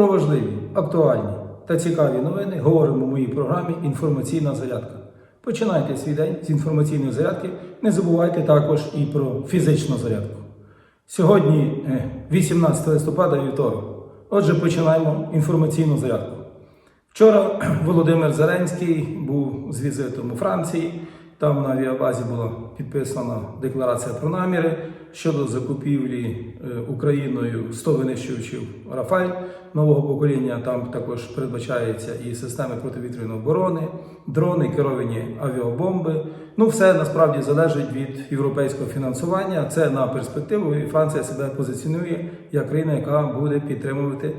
Про важливі, актуальні та цікаві новини говоримо в моїй програмі Інформаційна зарядка. Починайте свій день з інформаційної зарядки. Не забувайте також і про фізичну зарядку. Сьогодні е, 18 листопада вівторок. Отже, починаємо інформаційну зарядку. Вчора Володимир Зеленський був з візитом у Франції. Там на авіабазі була підписана декларація про наміри щодо закупівлі е, Україною 100 винищувачів Рафаль нового покоління. Там також передбачається і системи противітряної оборони, дрони, керовані авіабомби. Ну, все насправді залежить від європейського фінансування. Це на перспективу. І Франція себе позиціонує як країна, яка буде підтримувати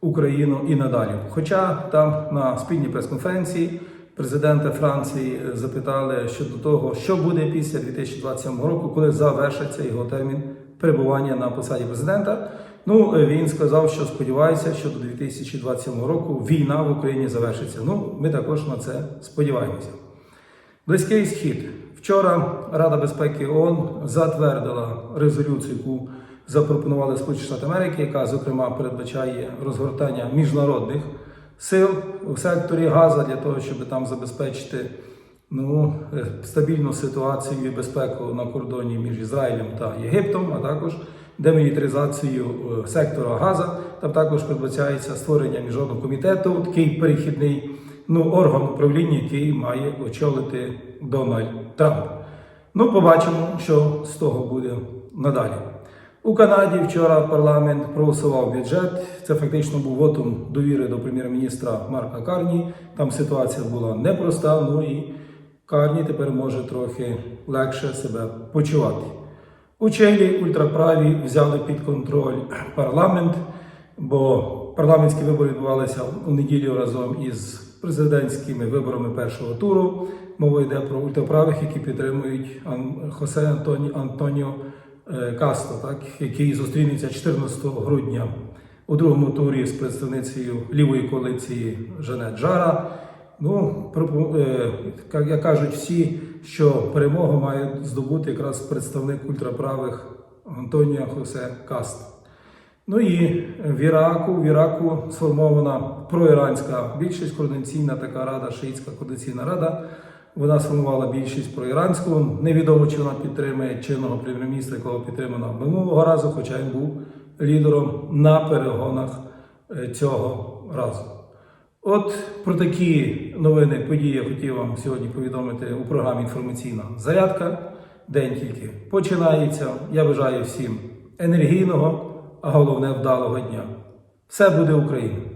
Україну і надалі. Хоча там на спільній прес-конференції президента Франції запитали щодо того, що буде після 2027 року, коли завершиться його термін перебування на посаді президента. Ну він сказав, що сподівається, що до 2027 року війна в Україні завершиться. Ну, ми також на це сподіваємося. Близький схід. Вчора Рада безпеки ООН затвердила резолюцію, яку запропонували Сполучені Штати Америки, яка зокрема передбачає розгортання міжнародних сил у секторі Газа для того, щоб там забезпечити ну, е, стабільну ситуацію і безпеку на кордоні між Ізраїлем та Єгиптом, а також демілітаризацію е, сектора Газа. Там також передбачається створення міжнародного комітету, такий перехідний ну, орган управління, який має очолити Дональд Трамп. Ну, побачимо, що з того буде надалі. У Канаді вчора парламент проголосував бюджет. Це фактично був вотум довіри до прем'єр-міністра Марка Карні. Там ситуація була непроста. Ну і Карні тепер може трохи легше себе почувати. У Чилі ультраправі взяли під контроль парламент, бо парламентські вибори відбувалися у неділю разом із президентськими виборами першого туру. Мова йде про ультраправих, які підтримують Хосе Антоні Антоніо е, Касто, так, який зустрінеться 14 грудня у другому турі з представницею лівої коаліції Жанет Жара. Ну, е, як кажуть всі, що перемогу має здобути якраз представник ультраправих Антонія Хосе Касто. Ну і в Іраку, в Іраку сформована проіранська більшість, координаційна така рада, шиїцька координаційна рада. Вона сформувала більшість проіранську. Невідомо, чи вона підтримує чинного прем'єр-міністра, якого підтримана минулого разу, хоча він був лідером на перегонах е, цього разу. От про такі новини, події я хотів вам сьогодні повідомити у програмі Інформаційна зарядка. День тільки починається. Я бажаю всім енергійного, а головне вдалого дня. Все буде Україна!